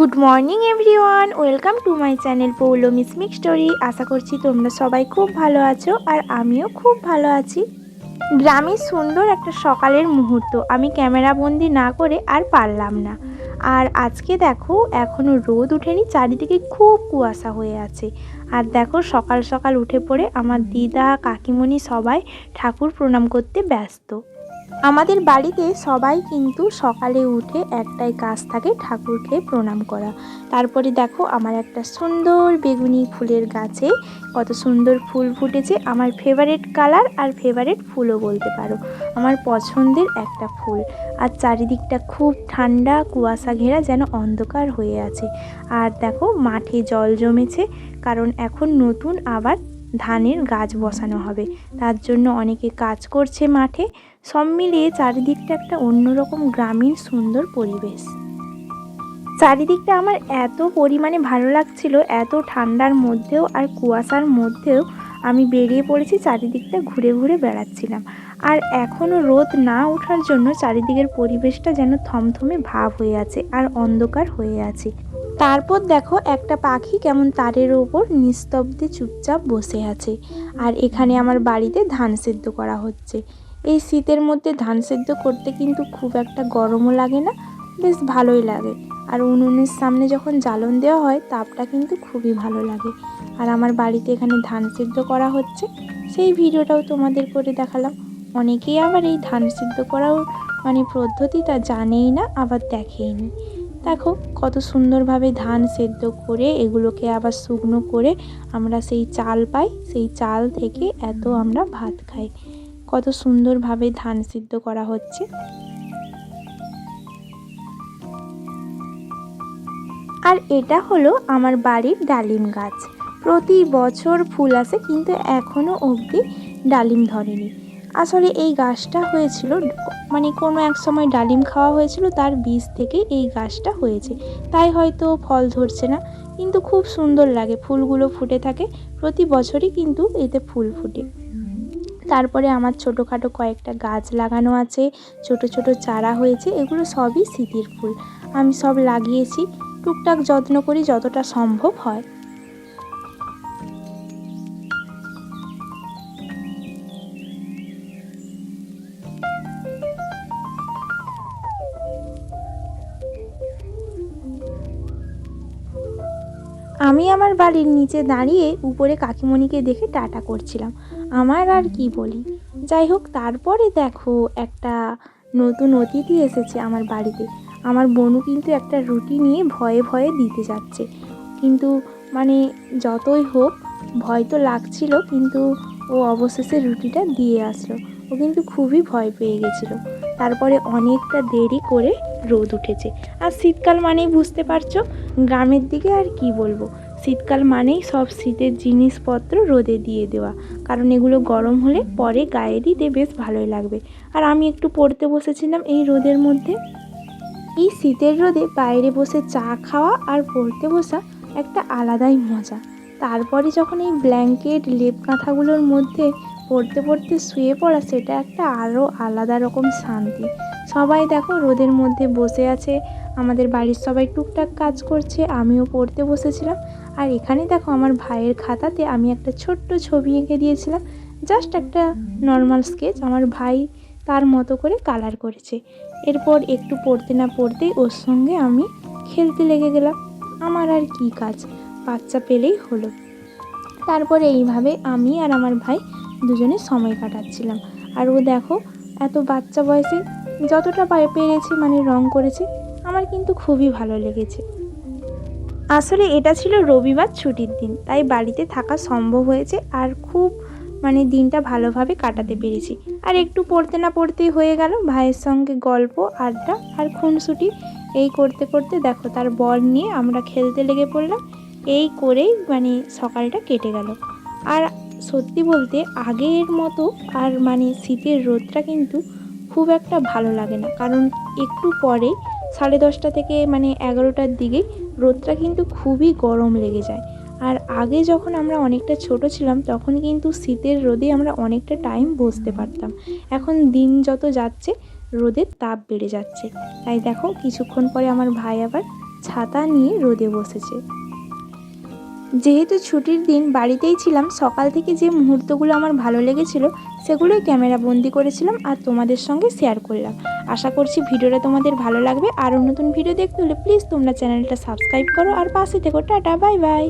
Good morning everyone, welcome to my channel Poulami স্মিক story. আশা করছি তোমরা সবাই খুব ভালো আছো আর আমিও খুব ভালো আছি। গ্রামে সুন্দর একটা সকালের মুহূর্ত, আমি ক্যামেরা বন্দি না করে আর পারলাম না। আর আজকে দেখো এখনও রোদ ওঠেনি, চারিদিকে খুব কুয়াশা হয়ে আছে। আর দেখো, সকাল সকাল উঠে পড়ে আমার দিদা, কাকিমণি সবাই ঠাকুর প্রণাম করতে ব্যস্ত। আমাদের বাড়িতে সবাই কিন্তু সকালে উঠে একটাই কাজ থাকে, ঠাকুরকে প্রণাম করা। তারপরে দেখো আমার একটা সুন্দর বেগুনি ফুলের গাছে কত সুন্দর ফুল ফুটেছে। আমার ফেভারেট কালার আর ফেভারেট ফুলও বলতে পারো। আমার পছন্দের একটা ফুল। আর চারিদিকটা খুব ঠান্ডা, কুয়াশা ঘেরা যেন অন্ধকার হয়ে আছে। আর দেখো মাঠে জল জমেছে, কারণ এখন নতুন আবার ধানের গাছ বসানো হবে। তার জন্য অনেকে কাজ করছে মাঠে। সব মিলিয়ে চারিদিকটা একটা অন্যরকম গ্রামীণ সুন্দর পরিবেশ। চারিদিকটা আমার এত পরিমাণে ভালো লাগছিল, এত ঠান্ডার মধ্যেও আর কুয়াশার মধ্যেও আমি বেরিয়ে পড়েছি, চারিদিকটা ঘুরে ঘুরে বেড়াচ্ছিলাম। আর এখনও রোদ না ওঠার জন্য চারিদিকের পরিবেশটা যেন থমথমে ভাব হয়ে আছে আর অন্ধকার হয়ে আছে। তারপর দেখো একটা পাখি কেমন তারের ওপর নিস্তব্ধে চুপচাপ বসে আছে। আর এখানে আমার বাড়িতে ধান সেদ্ধ করা হচ্ছে। এই শীতের মধ্যে ধান সেদ্ধ করতে কিন্তু খুব একটা গরমও লাগে না, বেশ ভালোই লাগে। আর উনুনের সামনে যখন জ্বালন দেওয়া হয়, তাপটা কিন্তু খুবই ভালো লাগে। আর আমার বাড়িতে এখানে ধান সিদ্ধ করা হচ্ছে, সেই ভিডিওটাও তোমাদের করে দেখালাম। অনেকেই আবার এই ধান সিদ্ধ করাও মানে পদ্ধতিটা জানেই না, আবার দেখেইনি দেখো, কত সুন্দরভাবে ধান সেদ্ধ করে এগুলোকে আবার শুকনো করে আমরা সেই চাল পাই, সেই চাল থেকে এত আমরা ভাত খাই। কত সুন্দরভাবে ধান সিদ্ধ করা হচ্ছে। আর এটা হলো আমার বাড়ির ডালিম গাছ। প্রতি বছর ফুল আসে, কিন্তু এখনও অবধি ডালিম ধরেনি। আসলে এই গাছটা হয়েছিল মানে কোনো এক সময় ডালিম খাওয়া হয়েছিল, তার বীজ থেকে এই গাছটা হয়েছে। তাই হয়তো ফল ধরছে না, কিন্তু খুব সুন্দর লাগে, ফুলগুলো ফুটে থাকে। প্রতি বছরই কিন্তু এতে ফুল ফুটে। তারপরে আমার ছোটোখাটো কয়েকটা গাছ লাগানো আছে, ছোট ছোট চারা হয়েছে, এগুলো সবই শীতের ফুল। আমি সব লাগিয়েছি, টুকটাক যত্ন করি যতটা সম্ভব হয়। আমি আমার বাড়ির নিচে দাঁড়িয়ে উপরে কাকিমণিকে দেখে টাটা করছিলাম। আমার আর কি বলি? যাই হোক, তারপরে দেখো একটা নতুন অতিথি এসেছে আমার বাড়িতে। আমার বোনু কিন্তু একটা রুটি নিয়ে ভয়ে ভয়ে দিতে যাচ্ছে। কিন্তু মানে যতই হোক, ভয় তো লাগছিল, কিন্তু ও অবশেষে রুটিটা দিয়ে আসলো। ও কিন্তু খুবই ভয় পেয়ে গেছিল। তারপরে অনেকটা দেরি করে রোদ উঠেছে। আর শীতকাল মানেই বুঝতে পারছ, গ্রামের দিকে আর কি বলব? শীতকাল মানেই সব শীতের জিনিসপত্র রোদে দিয়ে দেওয়া। কারণ এগুলো গরম হলে পরে গায়ে দিতে বেশ ভালোই লাগবে। আর আমি একটু পড়তে বসেছিলাম এই রোদের মধ্যে। এই শীতের রোদে বাইরে বসে চা খাওয়া আর পড়তে বসা একটা আলাদাই মজা। তারপরে যখন এই ব্ল্যাঙ্কেট, লেপ কাঁথাগুলোর মধ্যে পড়তে পড়তে শুয়ে পড়া সেটা একটা আরও আলাদা রকম শান্তি। সবাই দেখো রোদের মধ্যে বসে আছে, আমাদের বাড়ির সবাই টুকটাক কাজ করছে, আমিও পড়তে বসেছিলাম। আর এখানে দেখো আমার ভাইয়ের খাতাতে আমি একটা ছোট্ট ছবি এঁকে দিয়েছিলাম জাস্ট একটা নর্মাল স্কেচ আমার ভাই তার মতো করে কালার করেছে। এরপর একটু পড়তে না পড়তেই ওর সঙ্গে আমি খেলতে লেগে গেলাম। আমার আর কি কাজ, বাচ্চা পেলেই হলো। তারপরে এইভাবে আমি আর আমার ভাই দুজনে সময় কাটাচ্ছিলাম। আর ও দেখো, এত বাচ্চা বয়সে যতটা পেরেছি মানে রং করেছে, আমার কিন্তু খুবই ভালো লেগেছে। আসলে এটা ছিল রবিবার ছুটির দিন, তাই বাড়িতে থাকা সম্ভব হয়েছে আর খুব মানে দিনটা ভালোভাবে কাটাতে পেরেছি। আর একটু পড়তে না পড়তেই হয়ে গেল, ভাইয়ের সঙ্গে গল্প, আড্ডা আর খুনসুটি, এই করতে করতে দেখো তার বল নিয়ে আমরা খেলতে লেগে পড়লাম, এই করেই মানে সকালটা কেটে গেল। আর সত্যি বলতে আগের মতো আর মানে শীতের রোদটা কিন্তু খুব একটা ভালো লাগে না। কারণ একটু পরে সাড়ে দশটা থেকে মানে এগারোটার দিকে রোদটা কিন্তু খুবই গরম লেগে যায়। আর আগে যখন আমরা অনেকটা ছোট ছিলাম, তখন কিন্তু শীতের রোদে আমরা অনেকটা টাইম বসতে পারতাম। এখন দিন যত যাচ্ছে, রোদের তাপ বেড়ে যাচ্ছে। তাই দেখো, কিছুক্ষণ পরে আমার ভাই আবার ছাতা নিয়ে রোদে বসেছে। যেহেতু ছুটির দিন বাড়িতেই ছিলাম, সকাল থেকে যে মুহূর্তগুলো আমার ভালো লেগেছিল, সেগুলোই ক্যামেরা বন্দি করেছিলাম আর তোমাদের সঙ্গে শেয়ার করলাম। আশা করছি ভিডিওটা তোমাদের ভালো লাগবে। আরও নতুন ভিডিও দেখতে হলে প্লিজ তোমরা চ্যানেলটা সাবস্ক্রাইব করো আর পাশে থেকো। Tata bye bye